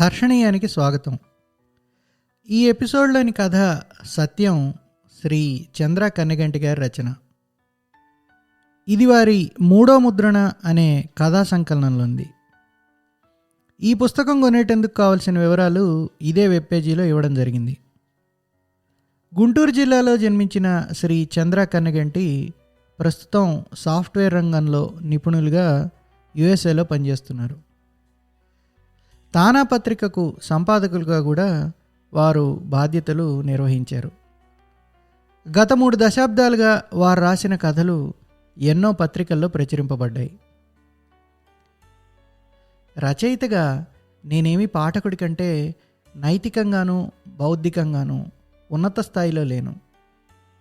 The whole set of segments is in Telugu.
హర్షణీయానికి స్వాగతం. ఈ ఎపిసోడ్లోని కథ సత్యం శ్రీ చంద్ర కన్నగంటి గారి రచన. ఇది వారి మూడో ముద్రణ అనే కథా సంకలనంలో ఉంది. ఈ పుస్తకం కొనేటందుకు కావలసిన వివరాలు ఇదే వెబ్ పేజీలో ఇవ్వడం జరిగింది. గుంటూరు జిల్లాలో జన్మించిన శ్రీ చంద్ర కన్నగంటి ప్రస్తుతం సాఫ్ట్వేర్ రంగంలో నిపుణులుగా యుఎస్ఏలో పనిచేస్తున్నారు. తానా పత్రికకు సంపాదకులుగా కూడా వారు బాధ్యతలు నిర్వహించారు. గత మూడు దశాబ్దాలుగా వారు రాసిన కథలు ఎన్నో పత్రికల్లో ప్రచురింపబడ్డాయి. రచయితగా నేనేమి పాఠకుడి కంటే నైతికంగాను బౌద్ధికంగాను ఉన్నత స్థాయిలో లేను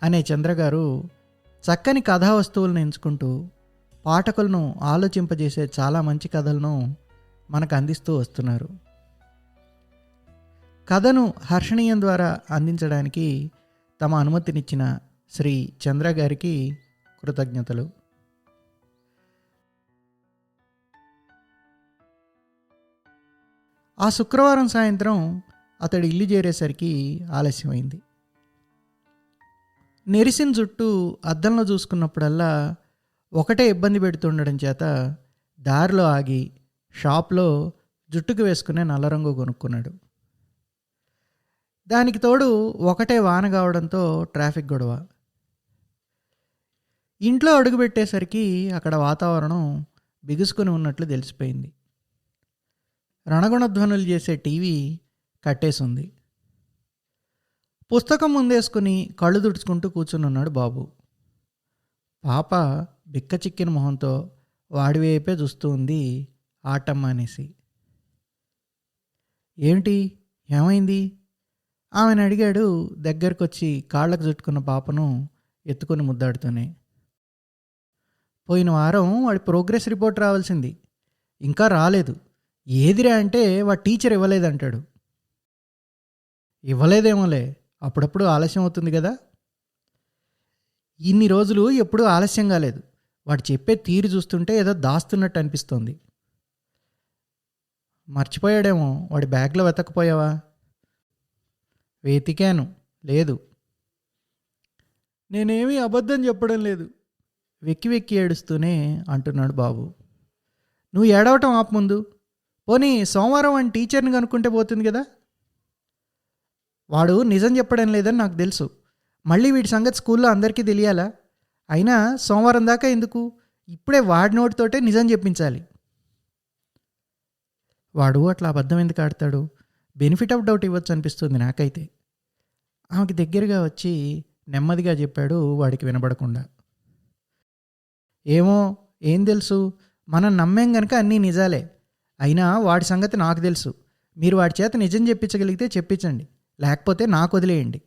అనే చంద్రగారు చక్కని కథా వస్తువులను ఎంచుకుంటూ పాఠకులను ఆలోచింపజేసే చాలా మంచి కథలను మనకు అందిస్తూ వస్తున్నారు. కథను హర్షణీయం ద్వారా అందించడానికి తమ అనుమతినిచ్చిన శ్రీ చంద్ర గారికి కృతజ్ఞతలు. ఆ శుక్రవారం సాయంత్రం అతడు ఇల్లు చేరేసరికి ఆలస్యమైంది. నెరిసిన చుట్టూ అద్దంలో చూసుకున్నప్పుడల్లా ఒకటే ఇబ్బంది పెడుతుండడం చేత దారిలో ఆగి షాప్లో జుట్టుకు వేసుకునే నల్ల రంగు కొనుక్కున్నాడు. దానికి తోడు ఒకటే వాన కావడంతో ట్రాఫిక్ గొడవ. ఇంట్లో అడుగుపెట్టేసరికి అక్కడ వాతావరణం బిగుసుకుని ఉన్నట్లు తెలిసిపోయింది. రణగుణధ్వనులు చేసే టీవీ కట్టేసింది. పుస్తకం ముందేసుకుని కళ్ళు తుడుచుకుంటూ కూర్చుని ఉన్నాడు బాబు. పాప బిక్క చిక్కిన మొహంతో వాడివైపే చూస్తూ ఉంది ఆటమ్మ అనేసి. ఏంటి ఏమైంది? ఆమెను అడిగాడు దగ్గరకు వచ్చి కాళ్ళకు చుట్టుకున్న పాపను ఎత్తుకొని ముద్దాడుతూనే. పోయిన వారం వాడి ప్రోగ్రెస్ రిపోర్ట్ రావాల్సింది. ఇంకా రాలేదు. ఏదిరా అంటే వాడి టీచర్ ఇవ్వలేదంటాడు. ఇవ్వలేదేమోలే. అప్పుడప్పుడు ఆలస్యం అవుతుంది కదా. ఇన్ని రోజులు ఎప్పుడూ ఆలస్యం కాలేదు. వాడు చెప్పే తీరు చూస్తుంటే ఏదో దాస్తున్నట్టు అనిపిస్తోంది. మర్చిపోయాడేమో. వాడి బ్యాగ్లో వెతకపోయావా? వెతికాను. లేదు. నేనేమీ అబద్ధం చెప్పడం లేదు. వెక్కి వెక్కి ఏడుస్తూనే అంటున్నాడు బాబు. నువ్వు ఏడవటం ఆపు ముందు. పోనీ సోమవారం అని టీచర్ని కనుక్కుంటే పోతుంది కదా? వాడు నిజం చెప్పడం లేదని నాకు తెలుసు. మళ్ళీ వీడి సంగతి స్కూల్లో అందరికీ తెలియాలా? అయినా సోమవారం దాకా ఎందుకు? ఇప్పుడే వాడి నోటితోటే నిజం చెప్పించాలి. వాడు అట్లా అబద్ధం ఎందుకు ఆడతాడు? బెనిఫిట్ ఆఫ్ డౌట్ ఇవ్వచ్చు అనిపిస్తుంది నాకైతే. ఆమెకి దగ్గరగా వచ్చి నెమ్మదిగా చెప్పాడు వాడికి వినబడకుండా. ఏమో ఏం తెలుసు? మనం నమ్మేం కనుక అన్నీ నిజాలే. అయినా వాడి సంగతి నాకు తెలుసు. మీరు వాడి చేత నిజం చెప్పించగలిగితే చెప్పించండి. లేకపోతే నాకు వదిలేయండి.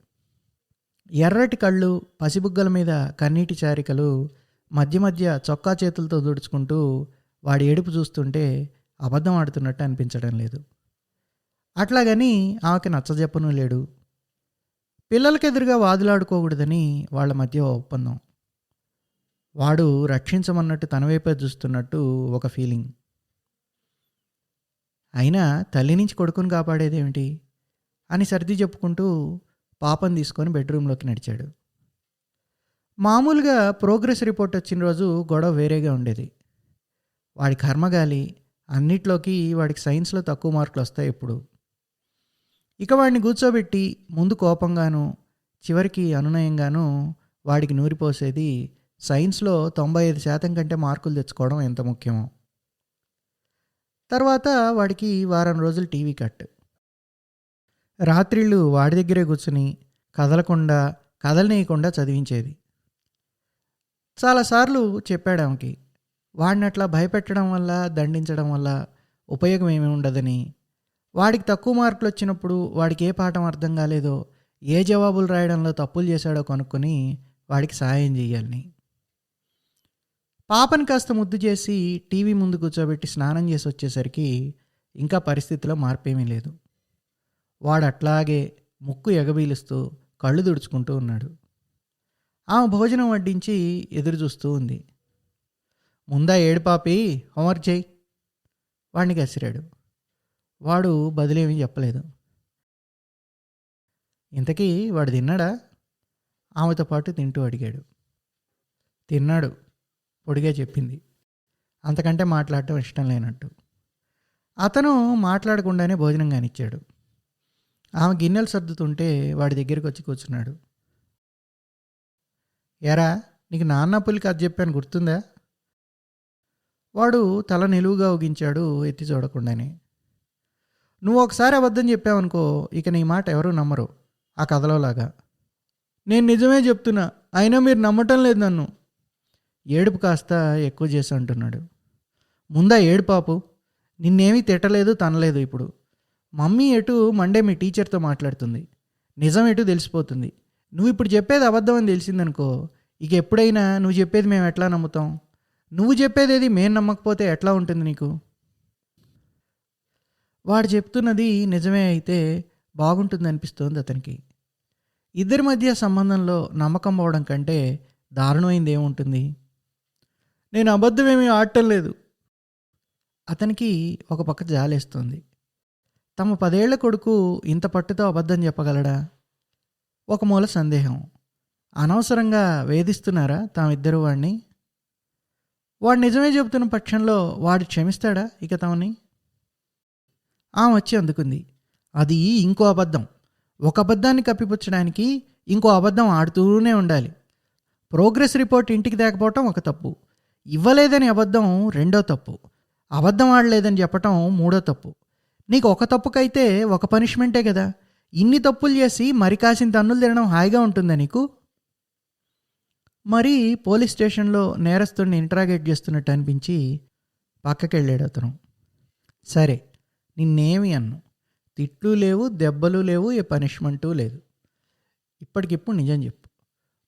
ఎర్రటి కళ్ళు పసిబుగ్గల మీద కన్నీటి చారికలు మధ్య మధ్య చొక్కా చేతులతో దుడుచుకుంటూ వాడి ఏడుపు చూస్తుంటే అబద్ధం ఆడుతున్నట్టు అనిపించడం లేదు. అట్లాగని ఆమెకి నచ్చజెప్పను లేడు. పిల్లలకెదురుగా వాదులాడుకోకూడదని వాళ్ళ మధ్య ఒప్పందం. వాడు రక్షించమన్నట్టు తన వైపే చూస్తున్నట్టు ఒక ఫీలింగ్. అయినా తల్లి నుంచి కొడుకుని కాపాడేదేమిటి? అని సర్ది చెప్పుకుంటూ పాపం తీసుకొని బెడ్రూమ్లోకి నడిచాడు. మామూలుగా ప్రోగ్రెస్ రిపోర్ట్ వచ్చిన రోజు గొడవ వేరేగా ఉండేది. వాడి కర్మగాలి అన్నిట్లోకి వాడికి సైన్స్లో తక్కువ మార్కులు వస్తాయి ఇప్పుడు ఇక వాడిని కూర్చోబెట్టి ముందు కోపంగాను చివరికి అనునయంగాను వాడికి నూరిపోసేది సైన్స్లో తొంభై ఐదు శాతం కంటే మార్కులు తెచ్చుకోవడం ఎంత ముఖ్యమో. తర్వాత వాడికి వారం రోజులు టీవీ కట్ రాత్రిళ్ళు వాడి దగ్గరే కూర్చుని కదలకుండా కదలనీయకుండా చదివించేది. చాలాసార్లు చెప్పాడు ఆమెకి వాడిని అట్లా భయపెట్టడం వల్ల దండించడం వల్ల ఉపయోగం ఏమీ ఉండదని. వాడికి తక్కువ మార్కులు వచ్చినప్పుడు వాడికి ఏ పాఠం అర్థం కాలేదో ఏ జవాబులు రాయడంలో తప్పులు చేశాడో కనుక్కొని వాడికి సహాయం చేయాలని పాపని కాస్త ముద్దు చేసి టీవీ ముందు కూర్చోబెట్టి స్నానం చేసి వచ్చేసరికి ఇంకా పరిస్థితిలో మార్పేమీ లేదు. వాడు అట్లాగే ముక్కు ఎగబీలుస్తూ కళ్ళు తుడుచుకుంటూ ఉన్నాడు. ఆమె భోజనం వడ్డించి ఎదురు చూస్తూ ఉంది. ముందా ఏడు పాపి హోంవర్క్ చేయి. వాడిని కసిరాడు. వాడు బదులేమీ చెప్పలేదు. ఇంతకీ వాడు తిన్నాడా? ఆమెతో పాటు తింటూ అడిగాడు. తిన్నాడు పొడిగా చెప్పింది. అంతకంటే మాట్లాడటం ఇష్టం లేనట్టు. అతను మాట్లాడకుండానే భోజనం కానిచ్చాడు. ఆమె గిన్నెలు సర్దుతుంటే వాడి దగ్గరికి వచ్చి కూర్చున్నాడు. ఎరా నీకు నాన్న పులికి అది చెప్పాను గుర్తుందా? వాడు తల నిలువుగా ఊగించాడు ఎత్తి చూడకుండానే. నువ్వు ఒకసారి అబద్ధం చెప్పావనుకో ఇక నీ మాట ఎవరూ నమ్మరు ఆ కథలోలాగా. నేను నిజమే చెప్తున్నా అయినా మీరు నమ్మటం లేదు నన్ను. ఏడుపు కాస్త ఎక్కువ చేసి అంటున్నాడు. ముందా ఏడు పాపు నిన్నేమీ తిట్టలేదు తనలేదు ఇప్పుడు. మమ్మీ ఎటు మండే మీ టీచర్తో మాట్లాడుతుంది. నిజం ఎటు తెలిసిపోతుంది. నువ్వు ఇప్పుడు చెప్పేది అబద్ధం అని తెలిసిందనుకో ఇక ఎప్పుడైనా నువ్వు చెప్పేది మేము ఎట్లా నమ్ముతాం? నువ్వు చెప్పేది మేము నమ్మకపోతే ఎట్లా ఉంటుంది నీకు? వాడు చెప్తున్నది నిజమే అయితే బాగుంటుంది అనిపిస్తోంది అతనికి. ఇద్దరి మధ్య సంబంధంలో నమ్మకం పోవడం కంటే దారుణమైంది ఏముంటుంది? నేను అబద్ధమేమీ ఆడటం లేదు. అతనికి ఒక పక్క జాలేస్తుంది. తమ పదేళ్ళ కొడుకు ఇంత పట్టుతో అబద్ధం చెప్పగలడా? ఒక మూల సందేహం. అనవసరంగా వేధిస్తున్నారా తామిద్దరు వాడిని వాడు నిజమే చెబుతున్న పక్షంలో వాడు క్షమిస్తాడా ఇక తమని? ఆమె వచ్చి అందుకుంది. అది ఇంకో అబద్ధం. ఒక అబద్ధాన్ని కప్పిపుచ్చడానికి ఇంకో అబద్ధం ఆడుతూనే ఉండాలి. ప్రోగ్రెస్ రిపోర్ట్ ఇంటికి తేకపోవటం ఒక తప్పు. ఇవ్వలేదని అబద్ధం రెండో తప్పు. అబద్ధం ఆడలేదని చెప్పటం మూడో తప్పు. నీకు ఒక తప్పుకైతే ఒక పనిష్మెంటే కదా. ఇన్ని తప్పులు చేసి మరి కాసిన తన్నులు తినడం హాయిగా ఉంటుందా నీకు? మరి పోలీస్ స్టేషన్లో నేరస్తుడిని ఇంటరాగేట్ చేస్తున్నట్టు అనిపించి పక్కకెళ్ళాడు అతను. సరే నిన్నేమి అన్ను? తిట్లు లేవు దెబ్బలు లేవు ఏ పనిష్మెంటు లేదు. ఇప్పటికిప్పుడు నిజం చెప్పు.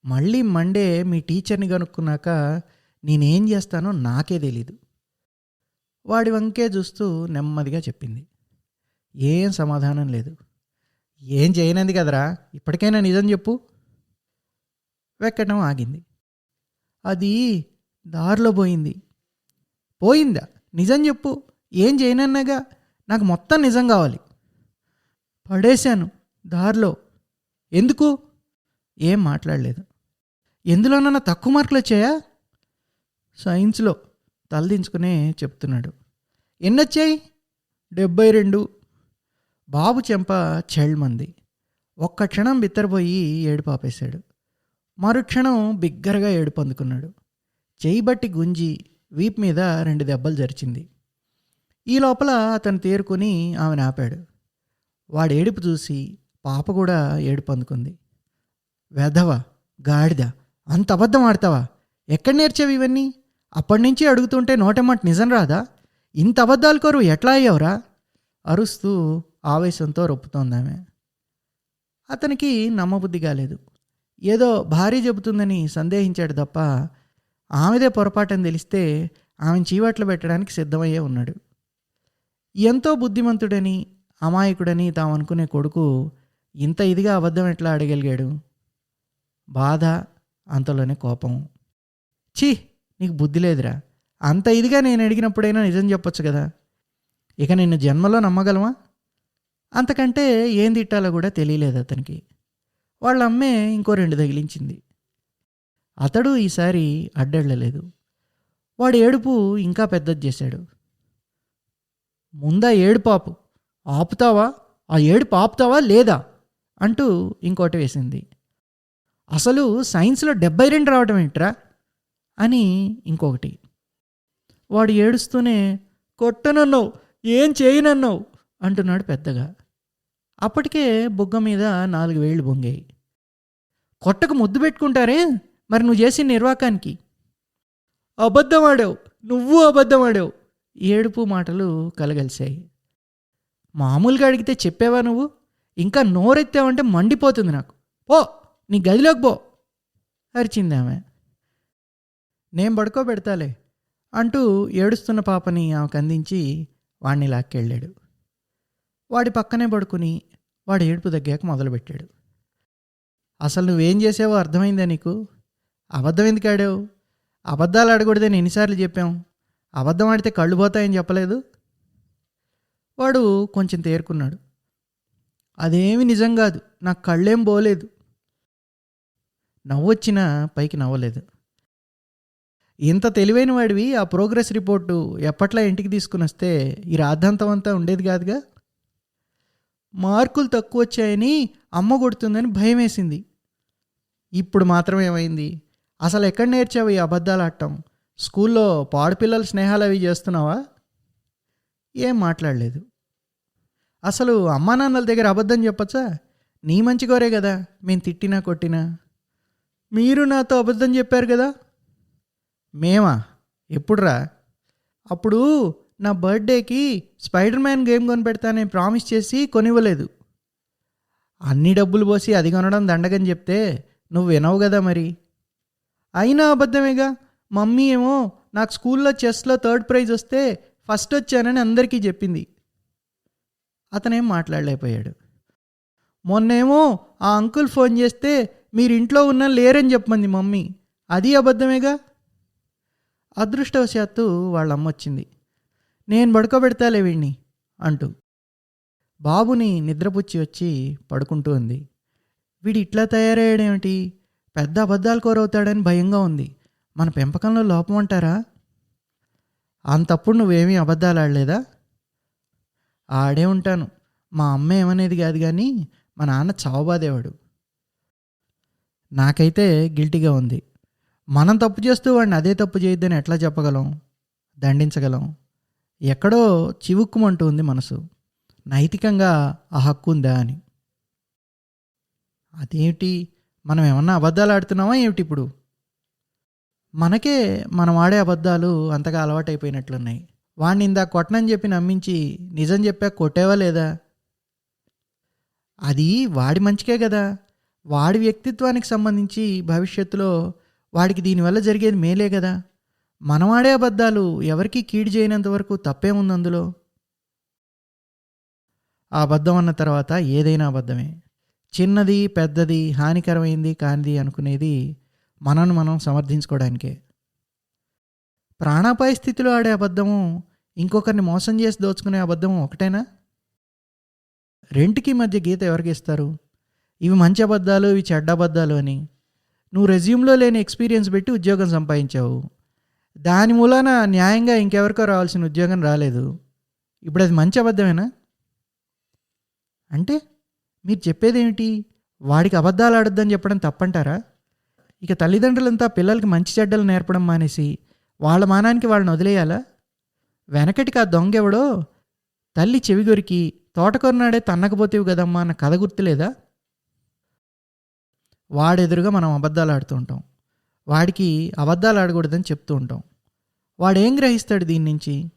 మళ్ళీ మండే మీ టీచర్ని కనుక్కున్నాక నేనేం చేస్తానో నాకే తెలీదు. వాడి వంకే చూస్తూ నెమ్మదిగా చెప్పింది. ఏం సమాధానం లేదు. ఏం చేయనంది కదరా? ఇప్పటికైనా నిజం చెప్పు. వెక్కడం ఆగింది. అది దారిలో పోయింది. పోయిందా? నిజం చెప్పు. ఏం చేయనన్నాగా? నాకు మొత్తం నిజం కావాలి. పడేశాను దారిలో. ఎందుకు? ఏం మాట్లాడలేదు. ఎందులోనన్నా తక్కువ మార్కులు వచ్చాయా? సైన్స్లో తలదించుకునే చెప్తున్నాడు. ఎన్నొచ్చాయి? డెబ్బై రెండు. బాబు చెంప చెల్మంది. ఒక్క క్షణం బిత్తరపోయి ఏడుపాపేశాడు. మరుక్షణం బిగ్గరగా ఏడుపు అందుకున్నాడు. చేయి బట్టి గుంజి వీప్ మీద రెండు దెబ్బలు జరిచింది. ఈ లోపల అతను తేరుకొని ఆమెను ఆపాడు. వాడు ఏడుపు చూసి పాప కూడా ఏడుపు అందుకుంది. వెధవ గాడిద అంత అబద్ధం ఆడతావా? ఎక్కడ నేర్చావు ఇవన్నీ? అప్పటి నుంచి అడుగుతుంటే నోటమాట నిజం రాదా? ఇంత అబద్ధాలు కోరు ఎట్లా అయ్యావురా? అరుస్తూ ఆవేశంతో రొప్పుతోంది ఆమె. అతనికి నమ్మబుద్ధి కాలేదు. ఏదో భార్య చెబుతుందని సందేహించాడు తప్ప ఆమెదే పొరపాటని తెలిస్తే ఆమెను చీవట్లు పెట్టడానికి సిద్ధమయ్యే ఉన్నాడు. ఎంతో బుద్ధిమంతుడని అమాయకుడని తాము అనుకునే కొడుకు ఇంత ఇదిగా అబద్ధం ఎట్లా అడగలిగాడు బాధ అంతలోనే కోపం. ఛీ నీకు బుద్ధి లేదురా. అంత ఇదిగా నేను అడిగినప్పుడైనా నిజం చెప్పొచ్చు కదా. ఇక నిన్ను జన్మలో నమ్మగలమా? అంతకంటే ఏం తిట్టాలో కూడా తెలియలేదు అతనికి. వాళ్ళ అమ్మే ఇంకో రెండు తగిలించింది. అతడు ఈసారి అడ్డెళ్ళలేదు. వాడు ఏడుపు ఇంకా పెద్దది చేశాడు. ముందా ఏడుపు ఆపు ఆపుతావా? ఆ ఏడుపు ఆపుతావా లేదా? అంటూ ఇంకోటి వేసింది. అసలు సైన్స్లో డెబ్బై రెండు రావడం ఏంట్రా? అని ఇంకొకటి. వాడు ఏడుస్తూనే కొట్టనన్నావు ఏం చేయనన్నావు? అంటున్నాడు పెద్దగా. అప్పటికే బుగ్గ మీద నాలుగు వేళ్ళు బొంగాయి. కొట్టకు ముద్దు పెట్టుకుంటారే? మరి నువ్వు చేసిన నిర్వాకానికి. అబద్ధం ఆడావు నువ్వు అబద్ధం ఆడావు ఏడుపు మాటలు కలగలిశాయి. మామూలుగా అడిగితే చెప్పేవా నువ్వు? ఇంకా నోరెత్తావంటే మండిపోతుంది నాకు. పో నీ గదిలోకి పో అరిచింది ఆమె. నేను పడుకోబెడతాలే అంటూ ఏడుస్తున్న పాపని ఆమెకు అందించి వాణ్ణి లాక్కెళ్ళాడు. వాడి పక్కనే పడుకుని వాడి ఏడుపు దగ్గాక మొదలుపెట్టాడు. అసలు నువ్వేం చేసావో అర్థమైందా నీకు? అబద్ధం ఎందుకు ఆడావు? అబద్ధాలు ఆడకూడదని ఎన్నిసార్లు చెప్పాం. అబద్ధం ఆడితే కళ్ళు పోతాయని చెప్పలేదు. వాడు కొంచెం తేరుకున్నాడు. అదేమి నిజం కాదు. నాకు కళ్ళేం పోలేదు. నవ్వొచ్చినా పైకి నవ్వలేదు. ఇంత తెలివైన వాడివి ఆ ప్రోగ్రెస్ రిపోర్టు ఎప్పట్లా ఇంటికి తీసుకుని వస్తే ఈ రాద్ధాంతం అంతా ఉండేది కాదుగా? మార్కులు తక్కువ వచ్చాయని అమ్మ కొడుతుందని భయం వేసింది ఇప్పుడు మాత్రం ఏమైంది? అసలు ఎక్కడ నేర్చావు ఈ అబద్ధాలు ఆడటం? స్కూల్లో పాడపిల్లల స్నేహాలు అవి చేస్తున్నావా? ఏం మాట్లాడలేదు. అసలు అమ్మా నాన్నల దగ్గర అబద్ధం చెప్పచ్చా? నీ మంచి కోరే కదా మేము తిట్టినా కొట్టినా. మీరు నాతో అబద్ధం చెప్పారు కదా? మేమా? ఎప్పుడురా? అప్పుడు నా బర్త్డేకి స్పైడర్ మ్యాన్ గేమ్ కొనిపెడతానని ప్రామిస్ చేసి కొనివ్వలేదు. అన్ని డబ్బులు పోసి అది కొనడం దండగని చెప్తే నువ్వు వినవు కదా మరి. అయినా అబద్ధమేగా? మమ్మీ ఏమో నాకు స్కూల్లో చెస్లో థర్డ్ ప్రైజ్ వస్తే ఫస్ట్ వచ్చానని అందరికీ చెప్పింది. అతనేం మాట్లాడలేకపోయాడు. మొన్నేమో ఆ అంకుల్ ఫోన్ చేస్తే మీరు ఇంట్లో ఉన్న లేరని చెప్పమంది మమ్మీ. అది అబద్ధమేగా? అదృష్టవశాత్తు వాళ్ళ అమ్మ వచ్చింది. నేను పడుకోబెడతాలే వీడిని అంటూ బాబుని నిద్రపుచ్చి వచ్చి పడుకుంటూ ఉంది. వీడు ఇట్లా తయారయ్యాడేమిటి? పెద్ద అబద్ధాలు కోరవుతాడని భయంగా ఉంది. మన పెంపకంలో లోపం అంటారా? అంతప్పుడు నువ్వేమీ అబద్ధాలు ఆడలేదా ఆడే ఉంటాను. మా అమ్మ ఏమనేది కాదు కానీ మా నాన్న చావబాదేవాడు. నాకైతే గిల్టీగా ఉంది. మనం తప్పు చేస్తూ వాడిని అదే తప్పు చేయొద్దని ఎట్లా చెప్పగలం? దండించగలం? ఎక్కడో చివుక్కుమంటూ ఉంది మనసు. నైతికంగా ఆ హక్కు ఉందా అని. అదేమిటి? మనం ఏమన్నా అబద్ధాలు ఆడుతున్నామా ఏమిటి ఇప్పుడు? మనకే మనం ఆడే అబద్ధాలు అంతగా అలవాటైపోయినట్లున్నాయి. వాడిని ఇందా కొట్టనని చెప్పి నమ్మించి నిజం చెప్పా కొట్టేవా లేదా? అది వాడి మంచికే కదా. వాడి వ్యక్తిత్వానికి సంబంధించి భవిష్యత్తులో వాడికి దీనివల్ల జరిగేది మేలే కదా. మనం ఆడే అబద్ధాలు ఎవరికీ కీడు చేయనంత వరకు ఉంది అందులో? ఆ అబద్ధం అన్న తర్వాత ఏదైనా అబద్ధమే. చిన్నది పెద్దది హానికరమైంది కానిది అనుకునేది మనను మనం సమర్థించుకోవడానికే ప్రాణాపాయ స్థితిలో ఆడే అబద్ధము ఇంకొకరిని మోసం చేసి దోచుకునే అబద్ధము ఒకటేనా? రెంటికి మధ్య గీత ఎవరికి ఇస్తారు? ఇవి మంచి అబద్ధాలు ఇవి చెడ్డ అబద్ధాలు అని. నువ్వు రెజ్యూమ్లో లేని ఎక్స్పీరియన్స్ పెట్టి ఉద్యోగం సంపాదించావు. దాని మూలాన న్యాయంగా ఇంకెవరికో రావాల్సిన ఉద్యోగం రాలేదు. ఇప్పుడు అది మంచి అబద్ధమేనా? అంటే మీరు చెప్పేదేమిటి? వాడికి అబద్ధాలు ఆడొద్దని చెప్పడం తప్పంటారా? ఇక తల్లిదండ్రులంతా పిల్లలకి మంచి చెడ్డలు నేర్పడం మానేసి వాళ్ళ మానానికి వాళ్ళని వదిలేయాలా? వెనకటికి ఆ దొంగ ఎవడో తల్లి చెవిగొరికి తోటకొరనాడే తన్నకపోతేవి కదమ్మా అన్న కథ గుర్తులేదా? వాడెదురుగా మనం అబద్ధాలు ఆడుతూ ఉంటాం. వాడికి అబద్ధాలు ఆడకూడదని చెప్తూ ఉంటాం. వాడేం గ్రహిస్తాడు దీని నుంచి?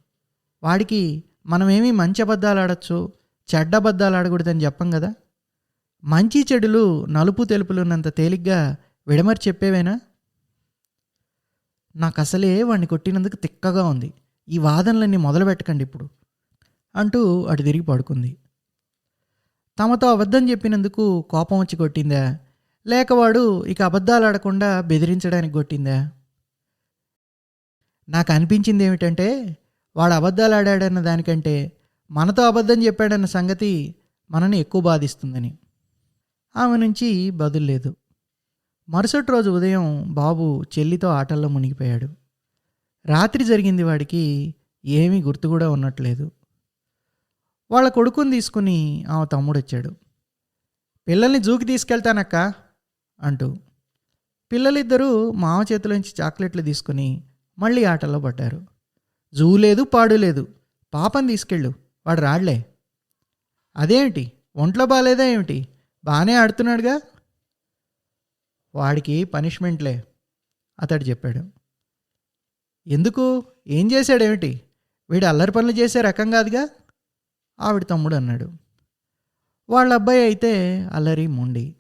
వాడికి మనమేమీ మంచి అబద్ధాలు ఆడచ్చు చెడ్డ అబద్ధాలు ఆడకూడదని చెప్పం కదా? మంచి చెడులు నలుపు తెలుపులు ఉన్నంత తేలిగ్గా విడమరి చెప్పేవేనా? నాకు అసలే వాడిని కొట్టినందుకు తిక్కగా ఉంది. ఈ వాదనలన్నీ మొదలు పెట్టకండి ఇప్పుడు అంటూ అటు తిరిగి పడుకుంది. తమతో అబద్ధం చెప్పినందుకు కోపం వచ్చి కొట్టిందా? లేక వాడు ఇక అబద్ధాలు ఆడకుండా బెదిరించడానికి కొట్టిందా? నాకు అనిపించింది ఏమిటంటే వాడు అబద్ధాలు ఆడాడన్న దానికంటే మనతో అబద్ధం చెప్పాడన్న సంగతి మనని ఎక్కువ బాధిస్తుందని. ఆమె నుంచి బదులు లేదు. మరుసటి రోజు ఉదయం బాబు చెల్లితో ఆటల్లో మునిగిపోయాడు. రాత్రి జరిగింది వాడికి ఏమీ గుర్తు కూడా ఉన్నట్లేదు. వాళ్ళ కొడుకుని తీసుకుని ఆమె తమ్ముడు వచ్చాడు పిల్లల్ని జూకి తీసుకెళ్తానక్క. అంటూ పిల్లలిద్దరూ మామ చేతిలోంచి చాక్లెట్లు తీసుకుని మళ్ళీ ఆటల్లో పడ్డారు. జూ లేదు పాడు లేదు. పాపని తీసుకెళ్ళు వాడు రాడ్లే. అదేమిటి ఒంట్లో బాగాలేదా ఏమిటి? బాగానే ఆడుతున్నాడుగా? వాడికి పనిష్మెంట్లే అతడు చెప్పాడు. ఎందుకు? ఏం చేశాడేమిటి? వీడు అల్లరి పనులు చేసే రకం కాదుగా? ఆవిడ తమ్ముడు అన్నాడు. వాళ్ళ అబ్బాయి అయితే అల్లరి మొండి.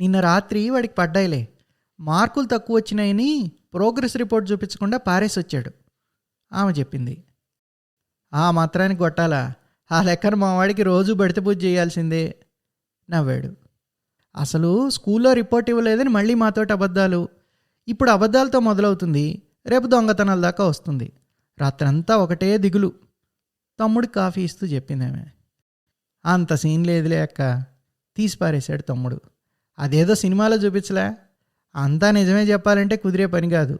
నిన్న రాత్రి వాడికి పడ్డాయిలే. మార్కులు తక్కువ వచ్చినాయని ప్రోగ్రెస్ రిపోర్ట్ చూపించకుండా పారేసి వచ్చాడు. ఆమె చెప్పింది. ఆ మాత్రానికి కొట్టాలా? ఆ లెక్కను మా వాడికి రోజు బడితే పూజ చేయాల్సిందే నవ్వాడు. అసలు స్కూల్లో రిపోర్ట్ ఇవ్వలేదని మళ్ళీ మాతోటి అబద్ధాలు. ఇప్పుడు అబద్ధాలతో మొదలవుతుంది రేపు దొంగతనాల దాకా వస్తుంది. రాత్రంతా ఒకటే దిగులు. తమ్ముడికి కాఫీ ఇస్తూ చెప్పింది ఆమె. అంత సీన్ లేదులే అక్క తీసి పారేశాడు తమ్ముడు. అదేదో సినిమాలో చూపించలే. అంతా నిజమే చెప్పాలంటే కుదిరే పని కాదు.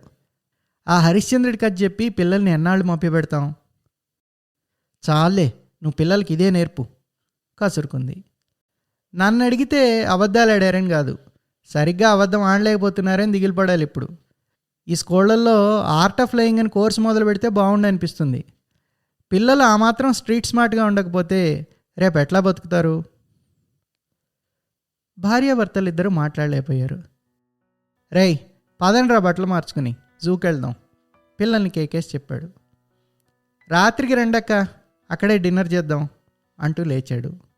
ఆ హరిశ్చంద్రుడి కథ చెప్పి పిల్లల్ని ఎన్నాళ్ళు మప్పి పెడతాం చాలే నువ్వు పిల్లలకి ఇదే నేర్పు. కసురుకుంది. నన్ను అడిగితే అబద్ధాలు ఆడారని కాదు. సరిగ్గా అబద్ధం ఆడలేకపోతున్నారని దిగిలిపడాలి ఇప్పుడు. ఈ స్కూళ్ళల్లో ఆర్ట్ ఆఫ్ లయింగ్ అని కోర్సు మొదలు పెడితే బాగుండు అనిపిస్తుంది. పిల్లలు ఆ మాత్రం స్ట్రీట్ స్మార్ట్గా ఉండకపోతే రేపు ఎట్లా బతుకుతారు? భార్యాభర్తలిద్దరూ మాట్లాడలేకపోయారు. రేయ్ పదండ్రా బట్టలు మార్చుకుని జూకి వెళ్దాం పిల్లల్ని కేకేసి చెప్పాడు. రాత్రికి రెండక్క అక్కడే డిన్నర్ చేద్దాం అంటూ లేచాడు.